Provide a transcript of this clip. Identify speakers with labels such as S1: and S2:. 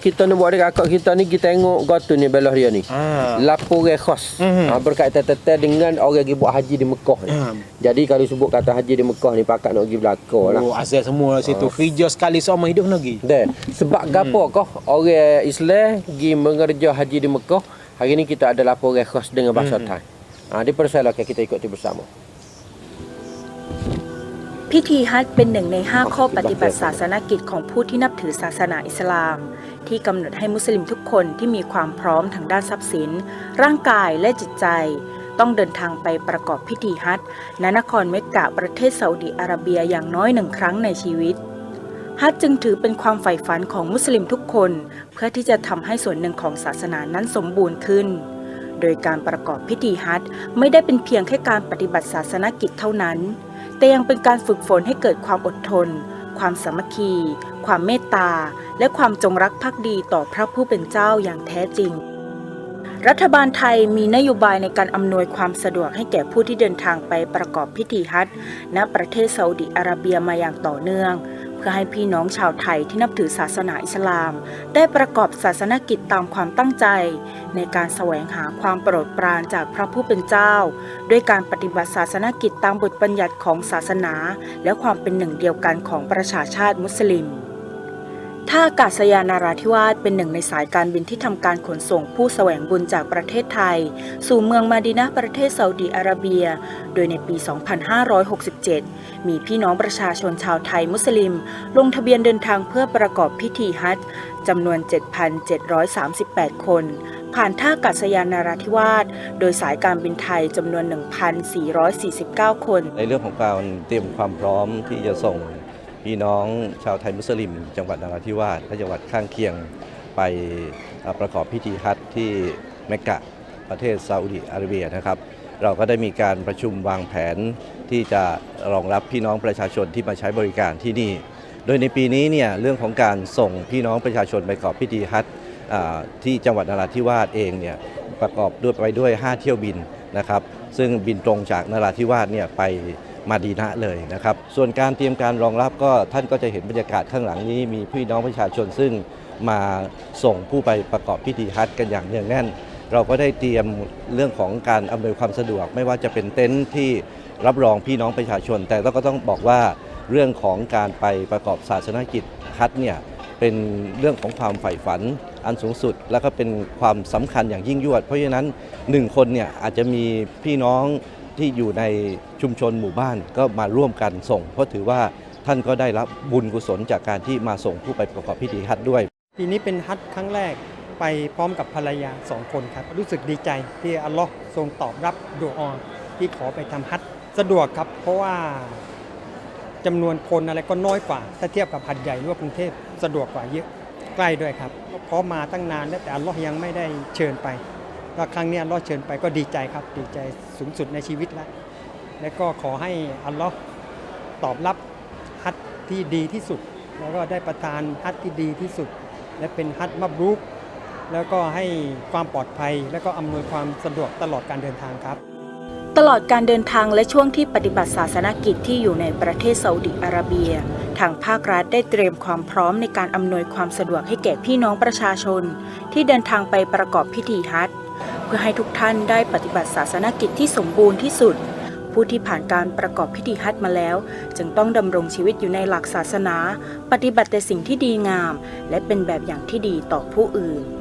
S1: Kita nak buat dekat akak kita ni kita tengok gotu ni belah dia ni.
S2: Ah.
S1: Laporan khas
S2: Mhm.
S1: ha, berkaitan tentang dengan orang yang buat haji di Mekah ni.
S2: Ah.
S1: Jadi kalau sebut kata haji di Mekah ni pakat nak pergi belakang lah.
S2: Oh, asal semua situ. Kerja sekali seumur hidup lagi.
S1: Dan sebab gapo kah orang Islam pergi mengerja haji di Mekah, hari ni kita ada laporan khas dengan bahasa
S2: Hmm.
S1: Thai. Ha, dipersilakan kita ikuti bersama.
S3: พิธีฮัจญ์เป็นหนึ่งใน 5 ข้อปฏิบัติศาสนกิจของผู้ที่นับถือศาสนาอิสลาม ที่กำหนดให้มุสลิมทุกคนที่มีความพร้อมทางด้านทรัพย์สิน ร่างกายและจิตใจ ต้องเดินทางไปประกอบพิธีฮัจญ์ณนครเมกกะประเทศซาอุดิอาระเบียอย่างน้อยหนึ่งครั้งในชีวิตฮัจจึงถือเป็นความใฝ่ฝันของมุสลิมทุกคน เพื่อที่จะทำให้ส่วนหนึ่งของศาสนานั้นสมบูรณ์ขึ้น โดยการประกอบพิธีฮัจญ์ไม่ได้เป็นเพียงแค่การปฏิบัติศาสนกิจเท่านั้น แต่ยังเป็นการฝึกฝนให้เกิดความอดทน ความสามัคคี ความเมตตา และความจงรักภักดีต่อพระผู้เป็นเจ้าอย่างแท้จริง รัฐบาลไทยมีนโยบายในการอำนวยความสะดวกให้แก่ผู้ที่เดินทางไปประกอบพิธีฮัจญ์ณประเทศซาอุดิอาระเบียมาอย่างต่อเนื่อง เพื่อให้พี่น้องชาวไทยที่นับถือศาสนาอิสลาม ได้ประกอบศาสนกิจตามความตั้งใจ ในการแสวงหาความโปรดปรานจากพระผู้เป็นเจ้า ด้วยการปฏิบัติศาสนกิจตามบทบัญญัติของศาสนา และความเป็นหนึ่งเดียวกันของประชาชาติมุสลิม ท่าอากาศยานาราธิวาสเป็นหนึ่งในสายการบินที่ทำการขนส่งผู้แสวงบุญจากประเทศไทย สู่เมืองมาดินะห์ประเทศซาอุดีอาระเบีย โดยในปี 2567 มีพี่น้องประชาชนชาวไทยมุสลิม ลงทะเบียนเดินทางเพื่อประกอบพิธีฮัจญ์จำนวน 7,738 คน ผ่านท่าอากาศยานนาราธิวาสโดยสายการบินไทยจำนวน 1,449 คน
S4: ในเรื่องของการเตรียมความพร้อมที่จะส่ง พี่น้องชาวไทยมุสลิม จังหวัดนราธิวาสและจังหวัดข้างเคียงไปประกอบพิธีฮัจญ์ที่เมกะประเทศซาอุดิอาระเบียนะครับ เราก็ได้มีการประชุมวางแผนที่จะรองรับพี่น้องประชาชนที่มาใช้บริการที่นี่ โดยในปีนี้เนี่ยเรื่องของการส่งพี่น้องประชาชนไปประกอบพิธีฮัจญ์ที่จังหวัดนราธิวาสเองเนี่ยประกอบด้วยไปด้วย 5 เที่ยวบินนะครับ ซึ่งบินตรงจากนราธิวาสเนี่ยไป มาดีนะเลยนะครับ ส่วนการเตรียมการรองรับก็ท่านก็จะเห็นบรรยากาศข้างหลังนี้มีพี่น้องประชาชนซึ่งมาส่งผู้ไปประกอบพิธีฮัจญ์กันอย่างเนื่องแน่น เราก็ได้เตรียมเรื่องของการอำนวยความสะดวก ไม่ว่าจะเป็นเต็นท์ที่รับรองพี่น้องประชาชน แต่เราก็ต้องบอกว่าเรื่องของการไปประกอบศาสนกิจฮัจญ์เนี่ยเป็นเรื่องของความใฝ่ฝันอันสูงสุด แล้วก็เป็นความสำคัญอย่างยิ่งยวด เพราะฉะนั้นหนึ่งคนเนี่ยอาจจะมีพี่น้อง ที่อยู่ในชุมชนหมู่บ้านก็มาร่วมกันส่ง เพราะถือว่าท่านก็ได้รับบุญกุศลจากการที่มาส่งผู้ไปประกอบพิธีฮัจญ์ด้วย
S5: ปีนี้เป็นฮัทครั้งแรกไปพร้อมกับภรรยาสองคนครับ รู้สึกดีใจที่อัลลอฮ์ทรงตอบรับดูอที่ขอไปทำฮัทสะดวกครับ เพราะว่าจำนวนคนอะไรก็น้อยกว่า ถ้าเทียบกับหัดใหญ่หรือว่ากรุงเทพสะดวกกว่าเยอะใกล้ด้วยครับเพร้อมมาตั้งนานแล้วแต่อัลลอฮ์ยังไม่ได้เชิญไป แล้วครั้งนี้อัลลอฮ์เชิญไปก็ดีใจครับ ดีใจสูงสุดในชีวิตแล้ว และก็ขอให้อัลลอฮ์ตอบรับฮัทที่ดีที่สุด แล้วก็ได้ประทานฮัทที่ดีที่สุด และเป็นฮัทมับรุก แล้วก็ให้ความปลอดภัย และก็อำนวยความสะดวกตลอดการเดินทางครับ
S3: ตลอดการเดินทางและช่วงที่ปฏิบัติศาสนกิจที่อยู่ในประเทศซาอุดิอาระเบีย ทางภาครัฐได้เตรียมความพร้อมในการอำนวยความสะดวกให้แก่พี่น้องประชาชน ที่เดินทางไปประกอบพิธีฮัจญ์ เพื่อให้ทุกท่านได้ปฏิบัติศาสนกิจที่สมบูรณ์ที่สุด ผู้ที่ผ่านการประกอบพิธีฮัจญ์มาแล้ว จึงต้องดำรงชีวิตอยู่ในหลักศาสนา ปฏิบัติแต่สิ่งที่ดีงาม และเป็นแบบอย่างที่ดีต่อผู้อื่น